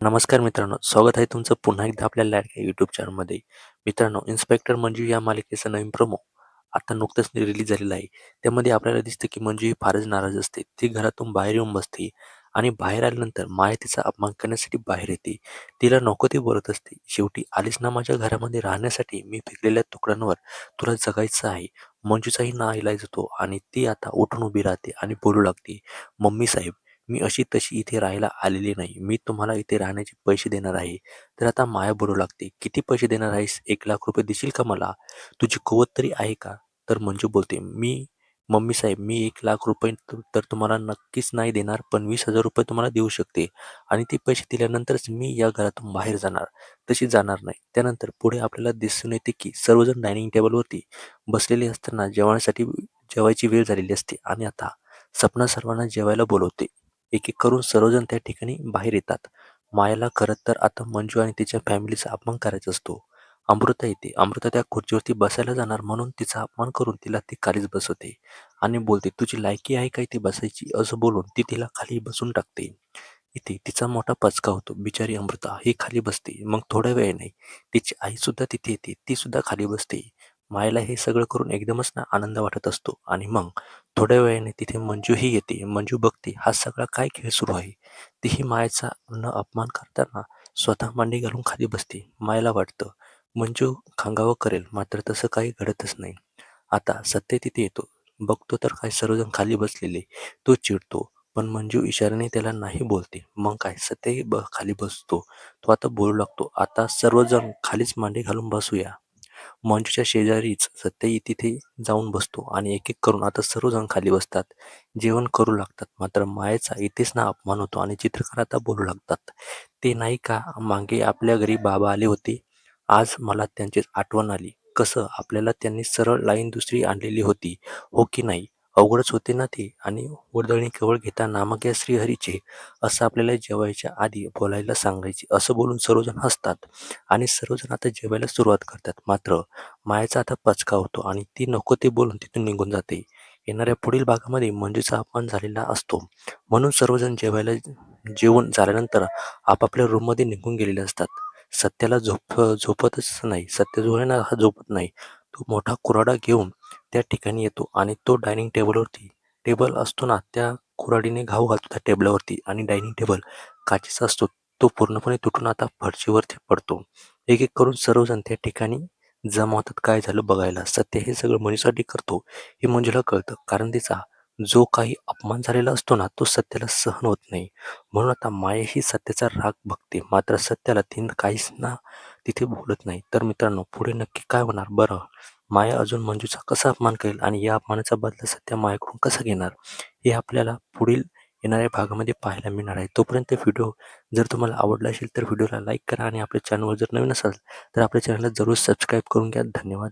नमस्कार मित्रांनो स्वागत आहे तुमचं पुन्हा एकदा आपल्या लाडक्या यूट्यूब चॅनलमध्ये मित्रांनो इन्स्पेक्टर मंजू या मालिकेचं नवीन प्रोमो आता नुकतंच रिलीज झालेलं आहे. त्यामध्ये आपल्याला दिसतं की मंजू ही फारच नाराज असते. ती घरातून बाहेर येऊन बसते आणि बाहेर आल्यानंतर माया तिचा अपमान करण्यासाठी बाहेर येते. तिला नको ते बोलत असते. शेवटी आलीस ना माझ्या घरामध्ये राहण्यासाठी मी फेकलेल्या तुकड्यांवर तुला जगायचं आहे. मंजूचाही ना इलाज होतो आणि ती आता उठून उभी राहते आणि बोलू लागते. मम्मी साहेब मी अशी तशी इथे राहायला आलेली नाही. मी तुम्हाला इथे राहण्याचे पैसे देणार आहे. तर आता माया बोलू लागते. किती पैसे देणार आहेस? एक लाख रुपये देशील का मला? तुझी कुवत तरी आहे का? तर मंजू बोलते मी मम्मी साहेब मी एक लाख रुपये तर तुम्हाला नक्कीच नाही देणार पण वीस हजार रुपये तुम्हाला देऊ शकते. आणि ते पैसे दिल्यानंतरच मी या घरातून बाहेर जाणार. तशी जाणार नाही. त्यानंतर पुढे आपल्याला दिसून येते की सर्वजण डायनिंग टेबलवरती बसलेले असताना जेवणासाठी जेवायची वेळ झालेली असते. आणि आता सपना सर्वांना जेवायला बोलवते. एक एक करून सर्वजण त्या ठिकाणी बाहेर येतात. मायाला खरं तर आता मंजू आणि तिच्या फॅमिलीचा अपमान करायचा असतो. अमृता येते. अमृता त्या खुर्चीवरती बसायला जाणार म्हणून तिचा अपमान करून तिला ती खालीच बसवते आणि बोलते तुझी लायकी आहे काय ती बसायची? असं बोलून ती तिला खाली बसून टाकते. इथे तिचा मोठा पचका होतो. बिचारी अमृता ही खाली बसते. मग थोड्या वेळाने तिची आई सुद्धा तिथे येते. ती सुद्धा खाली बसते. मायला हे सगळं करून एकदमच ना आनंद वाटत असतो. आणि मग थोड्या वेळाने तिथे मंजूही येते. मंजू बघते हा सगळा काय खेळ सुरू आहे? तीही मायेचा न अपमान करताना स्वतः मांडी घालून खाली बसते. मायला वाटतं मंजू खांगावं करेल मात्र तसं काही घडतच नाही. आता सत्य तिथे येतो. बघतो तर काय सर्वजण खाली बसलेले तो चिडतो पण मंजू इशाऱ्याने त्याला नाही बोलते. मग काय? सत्यही ब खाली बसतो. तो आता बोलू लागतो. आता सर्वजण खालीच मांडी घालून बसूया. मंचच्या शेजारीच सत्यही तिथे जाऊन बसतो आणि एक एक करून आता सर्वजण खाली बसतात. जेवण करू लागतात मात्र मायेचा इथेच ना अपमान होतो आणि चित्रकार आता बोलू लागतात. ते नाही का मागे आपल्या घरी बाबा आले होते? आज मला त्यांचीच आठवण आली. कसं आपल्याला त्यांनी सरळ लाईन दुसरी आणलेली होती हो की नाही? अवघडच होते ना ते. आणि वर्दळणी केवळ घेता नामक या श्रीहरीचे असं आपल्याला जेवायच्या आधी बोलायला सांगायचे असं बोलून सर्वजण हसतात. आणि सर्वजण आता जेवायला सुरुवात करतात. मात्र मायाचा आता पचका होतो आणि ती नको ते बोलून तिथून निघून जाते. येणाऱ्या पुढील भागामध्ये मंजूचा अपमान झालेला असतो. म्हणून सर्वजण जेवायला जेवून झाल्यानंतर आपापल्या रूममध्ये निघून गेलेले असतात. सत्याला झोप झोपतच नाही. सत्य जो हा झोपत नाही. तो मोठा कुऱ्हाडा घेऊन त्या ठिकाणी येतो आणि तो डायनिंग टेबलवरती टेबल असतो ना त्या खुराडीने घाव घालतो त्या टेबलावरती आणि डायनिंग टेबल काचेचा असतो तो पूर्णपणे तुटून आता फरशीवरती पडतो. एक एक करून सर्वजण त्या ठिकाणी जमा होतात. काय झालं बघायला? सत्य हे सगळं मनीसाठी करतो हे मंजूला कळतं. कारण तिचा जो काही अपमान झालेला असतो ना तो सत्याला सहन होत नाही. म्हणून आता माया ही सत्याचा राग बघते. मात्र सत्याला ती काहीच ना तिथे बोलत नाही. तर मित्रांनो पुढे नक्की काय होणार? बरं माया अजून मंजूचा कसा अपमान करेल आणि या अपमानाचा बदला सत्या मायाकडून कसा घेणार? हे आपल्याला पुढील येणाऱ्या भागामध्ये पाहायला मिळणार आहे. तोपर्यंत व्हिडिओ जर तुम्हाला आवडला असेल तर व्हिडिओला लाईक करा आणि आपल्या चॅनलवर जर नवीन असाल तर आपल्या चॅनलला जरूर सबस्क्राईब करून घ्या. धन्यवाद.